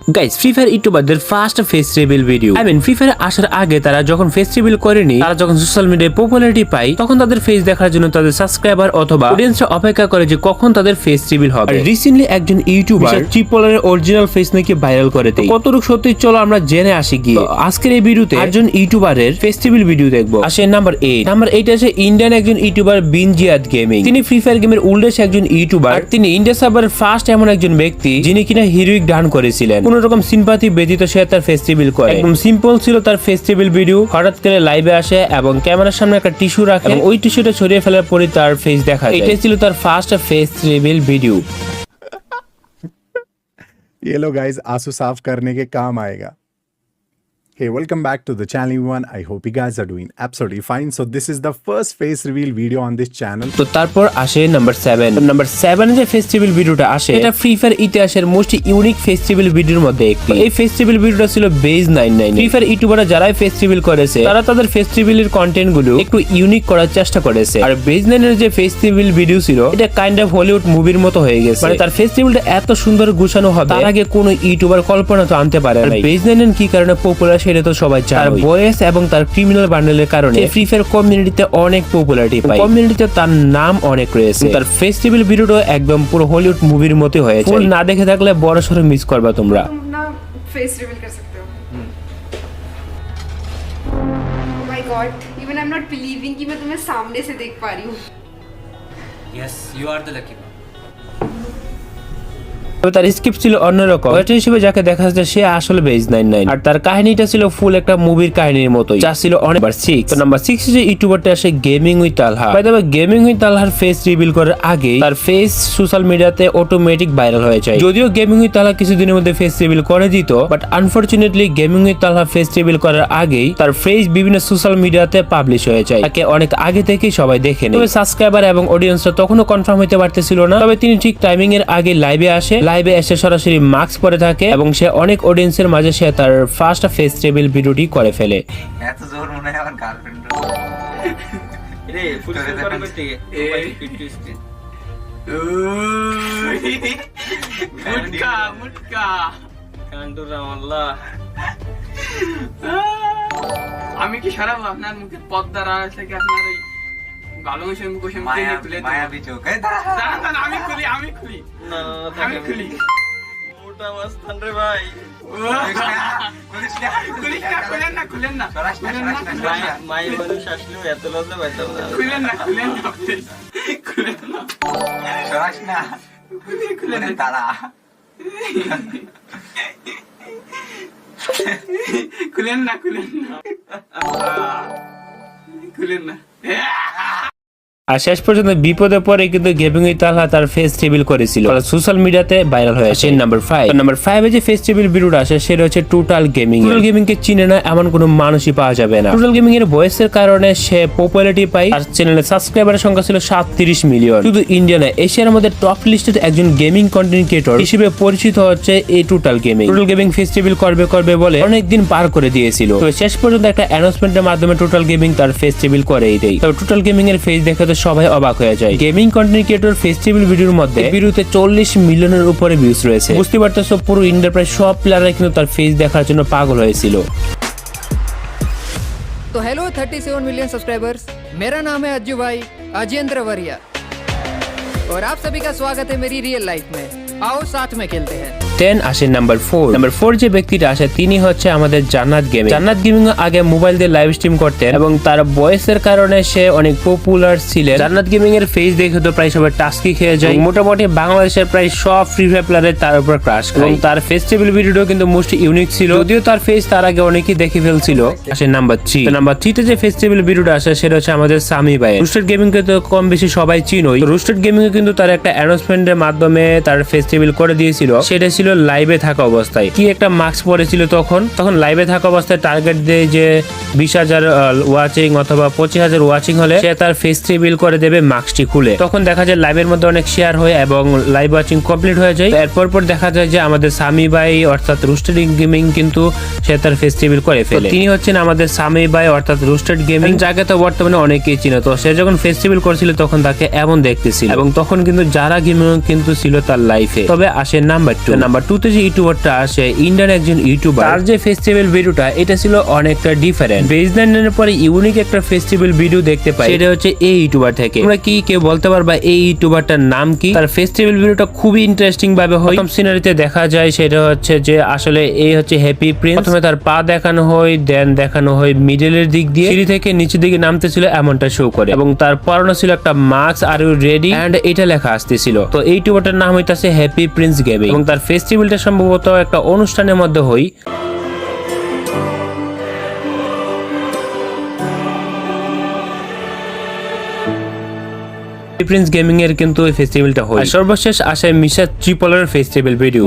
Guys free fire ইউটিউবারদের first face reveal video I mean free fire আসার আগে তারা যখন ফেস রিভিল করেনি তারা যখন সোশ্যাল মিডিয়ায় পপুলারিটি পায় তখন তাদের ফেস দেখার জন্য তাদের সাবস্ক্রাইবার অথবা অডিয়েন্সরা অপেক্ষা করে যে কখন তাদের ফেস রিভিল হবে। রিসেন্টলি একজন ইউটিউবার ট্রিপলারের অরিজিনাল ফেস নাকি ভাইরাল করে দেয় কতটুকু সত্যি চলো আমরা জেনে আসি গিয়ে। আজকের এই ভিডিওতে একজন ইউটিউবারের ফেস্টিভ্যাল ভিডিও দেখব। আসে নাম্বার এইট নাম্বার এইট আছে ইন্ডিয়ান একজন ইউটিউবার বিনজিয়াদ গেমিং তিনি ফ্রি ফায়ার গেমের উল্ডেস একজন ইউটিউবার আর তিনি ইন্ডিয়া সার্ভারের ফার্স্ট এমন একজন ব্যক্তি যিনি কিনা হিরোইক ডান করেছিলেন। কোন রকম সিম্পাথি ব্যতীত সে তার ফেস্টিভ্যাল করে একদম সিম্পল ছিল তার ফেস্টিভ্যাল ভিডিও হঠাৎ করে লাইভে আসে এবং ক্যামেরার সামনে একটা টিস্যু রাখে এবং ওই টিস্যুটা ছড়িয়ে ফেলার পরে তার ফেস দেখা যায় এটাই ছিল তার ফার্স্ট ফেস রিভিল ভিডিও ये लो गाइस आंसू साफ करने के काम आएगा Hey, welcome back to the channel everyone. I hope you guys are doing absolutely fine. So this is the first face reveal video on this channel. তো তারপর আসে নাম্বার সেভেন নাম্বার সেভেন যে ফেস্টিভ্যাল ভিডিওটা আসে এটা free fire ইতিহাসের most unique festival ভিডিওর মধ্যে একটি এই ফেস্টিভ্যাল ভিডিওটা ছিল বেজ নাইন নাইন ফ্রি ফায়ার ইউটিউবাররা যারাই ফেস্টিভ্যাল করেছে তারা তাদের ফেস্টিভ্যালের কন্টেন্টগুলো একটু ইউনিক করার চেষ্টা করেছে আর বেজ নাইনের যে ফেস্টিভ্যাল ভিডিও ছিল এটা কাইন্ড অফ হলিউড মুভির মতো হয়ে গেছে মানে তার ফেস্টিভ্যালটা এত সুন্দর গুছানো হবে তার আগে কোনো ইউটিউবার কল্পনা তো আনতে পারে না বেজ নাইন কি কারণে পপুলার সেটা তো সবাই জানে তার বয়স এবং তার ক্রিমিনাল বান্ডেলের কারণে ফ্রি ফায়ার কমিউনিটিতে অনেক পপুলারিটি পায় কমিউনিটিতে তার নাম অনেক রয়েছে তার ফেস্টিভ্যাল ভিডিওটা একদম পুরো হলিউড মুভির মতো হয়েছে ফুল না দেখে থাকলে বড় সড়ো মিস করবা তোমরা तुम ना फेस रिवील कर सकते हो my god even I am not believing कि मैं तुम्हें सामने से देख पा रही हूँ Yes, you are the lucky one. তবে তার স্ক্রিপ্ট ছিল অন্যরকম। ওয়েটার হিসেবে যাকে দেখা যাচ্ছে সে আসলে বেজ নাইন নাইন আর তার কাহিনীটা ছিল ফুল একটা মুভির কাহিনীর মতোই। যা ছিল অনেক সিক্স নাম্বার সিক্স যে ইউটিউবারটা আসে গেমিং উইথ তালহা বাই তবে গেমিং উইথ তালহার ফেস রিভিল করার আগে তার ফেস সোশ্যাল মিডিয়াতে অটোমেটিক ভাইরাল হয়ে যায়। যদিও গেমিং উইথ তালহা কিছুদিনের মধ্যে ফেস রিভিল করে দিত but unfortunately gaming with Talha face reveal করার আগেই তার ফেস বিভিন্ন সোশ্যাল মিডিয়াতে পাবলিশ হয়ে যায়। তাকে অনেক আগে থেকেই সবাই দেখে তবে সাবস্ক্রাইবার এবং অডিয়েন্সরা তখনও কনফার্ম হতে পারতেছিল না। তবে তিনি ঠিক টাইমিং এর আগে লাইভে আসে। লাইভে এসে সরাসরি মাস্ক পরে থাকে এবং সে অনেক অডিয়েন্সের মাঝে সে তার ফার্স্ট ফেস রিভিল ভিডিওটি করে ফেলে। এত জোর মনে হয় আমার গার্লফ্রেন্ড রে ফুল করে করতে মুটকা মুটকা। কান্ডু রামাল্লাহ আমি কি সারাবো? আপনার মুখে পদ্মার আড়াল থেকে আপনার ওই ভালোবাসার তুলে। মায়াবী চোখ। আমি খুলি আমি খুলি। না আমি খুলি। মোটা মাস্তান রে ভাই। মাই মানুষ আসলেও এত লজ্জা পাইতাম না খুলেন না খুলেন না। খুলেন না সরাস না খুলেন বলে খুলেন না। খুলেন না খুলেন না আর শেষ পর্যন্ত বিপদে পরে কিন্তু গেমিং উইথ তালহা তার ফেস রিভিল করেছিল। সোশ্যাল মিডিয়াতে ভাইরাল হয়ে আসে। নাম্বার ফাইভ নাম্বার ফাইভ যে ফেস রিভিল ভিডিওটা আসে, সেটা হচ্ছে টোটাল গেমিং টোটাল গেমিং কে চিনে না, এমন কোনো মানুষই পাওয়া যাবে না। টোটাল গেমিং এর বয়সের কারণে সে পপুলারিটি পায়। আর চ্যানেলের সাবস্ক্রাইবারের সংখ্যা ছিল সাতত্রিশ মিলিয়ন শুধু ইন্ডিয়া না এশিয়ার মধ্যে টপ লিস্টেড একজন গেমিং কন্টেন্ট ক্রিয়েটর হিসেবে পরিচিত হচ্ছে এই total gaming total gaming face festival করবে করবে বলে অনেকদিন পার করে দিয়েছিল। তবে শেষ পর্যন্ত একটা অ্যানাউন্সমেন্টের মাধ্যমে টোটাল গেমিং তার ফেস্টিভ্যাল করেই দেয়। তবে টোটাল গেমিং এর ফেস দেখে তো সবাই অবাক হয়ে যায় গেমিং কন্টেন্ট ক্রিয়েটর ফেস্টিভ্যাল ভিডিওর মধ্যে ভিডিওতে চল্লিশ মিলিয়নের উপরে ভিউজ রয়েছে বুঝতে পারতেছো পুরো ইন্ডিয়ার প্রায় সব প্লেয়াররা কিন্তু তার ফেস দেখার জন্য পাগল হয়েছিল तो हेलो 37 मिलियन सब्सक्राइबर्स मेरा नाम है अज्जू भाई अजेंद्र वरिया और आप सभी का स्वागत है मेरी रियल लाइफ में आओ साथ में खेलते हैं টেন আসে নাম্বার ফোর নাম্বার ফোর যে ব্যক্তিটা আসে, তিনি হচ্ছে আমাদের জান্নাত গেমিং জান্নাত গেমিং আগে মোবাইল দিয়ে লাইভ স্ট্রিম করতেন এবং তার বয়সের কারণে সে অনেক পপুলার ছিলেন। জান্নাত গেমিং এর ফেস দেখে তো প্রায় সবাই টাস্কি খেয়ে যায়। মোটামুটি বাংলাদেশের প্রায় সব ফ্রি ফায়ার তার উপর ক্রাশ এবং তার ফেস্টিভ্যাল ভিডিও কিন্তু মোস্ট ইউনিক ছিল। যদিও তার ফেস তার আগে অনেকেই দেখে ফেলছিল। আসে নাম্বার থ্রি নাম্বার থ্রিতে যে ফেস্টিভ্যাল ভিডিওটা আসে, সেটা হচ্ছে আমাদের সামি ভাই। রুস্টেড গেমিং কে তো কম বেশি সবাই চিনোই। রুস্টেড গেমিং কিন্তু তার একটা অ্যানাউন্সমেন্টের মাধ্যমে তার ফেস্টিভ্যাল করে দিয়েছিল। সেটা ছিল লাইভে থাকা অবস্থায়। কি একটা মাস্ক পরেছিল তখন? তখন লাইভে থাকা অবস্থায় টার্গেট দিয়ে যে বিশ হাজার ওয়াচিং অথবা পঁচিশ হাজার ওয়াচিং হলে সে তার ফেস রিভিল করে দেবে মাস্কটি খুলে। তখন দেখা যায় লাইভের মধ্যে অনেক শেয়ার হয় এবং লাইভ ওয়াচিং কমপ্লিট হয়ে যায়। এরপর পর দেখা যায় যে আমাদের সামি ভাই অর্থাৎ রুস্টেড গেমিং কিন্তু সে তার ফেস রিভিল করে ফেলে। তিনি হচ্ছেন আমাদের সামি ভাই অর্থাৎ রুস্টেড গেমিং যাকে তো বর্তমানে অনেকেই চিনে তো সে যখন ফেস্টিভ্যাল করছিল তখন তাকে এমন দেখতেছিল। এবং তখন কিন্তু যারা গেমিং কিন্তু ছিল তার লাইফে তবে আসে number two number number two তে যে ইউটিউবারটা আসে ইন্ডিয়ান একজন ইউটিউবার তার যে ফেস্টিভ্যাল ভিডিওটা এটা ছিল অনেকটা ডিফারেন্ট বেজ নাইনের পরে ইউনিক একটা ফেস্টিভ্যাল ভিডিও দেখতে পাই। সেটা হচ্ছে এই ইউটিউবার থেকে। তোমরা কি কেউ বলতে পারবা এই ইউটিউবারটার নাম কি? তার ফেস্টিভ্যাল ভিডিওটা খুবই ইন্টারেস্টিং ভাবে হয়। সিনারিতে দেখা যায় সেটা হচ্ছে যে আসলে এই হচ্ছে হ্যাপি প্রিন্স প্রথমে তার পা দেখানো হয় দেন দেখানো হয় মিডলের দিক দিয়ে। সিঁড়ি থেকে নিচের দিকে নামতেছিল এমনটা শো করে। এবং তার পরনে ছিল একটা মাস্ক আর রেডি এন্ড এটা লেখা আসতেছিল। তো এই ইউটিউবারটার নাম হইতাছে হ্যাপি প্রিন্স গেমিং এবং তার ফেস্টিভ্যালটা সম্ভবত একটা অনুষ্ঠানের মধ্যে হই। প্রিন্স গেমিং এর কিন্তু এই ফেস্টিভ্যালটা হয় সর্বশেষ আসে মিশা ট্রিপলের ফেস্টিভ্যাল ভিডিও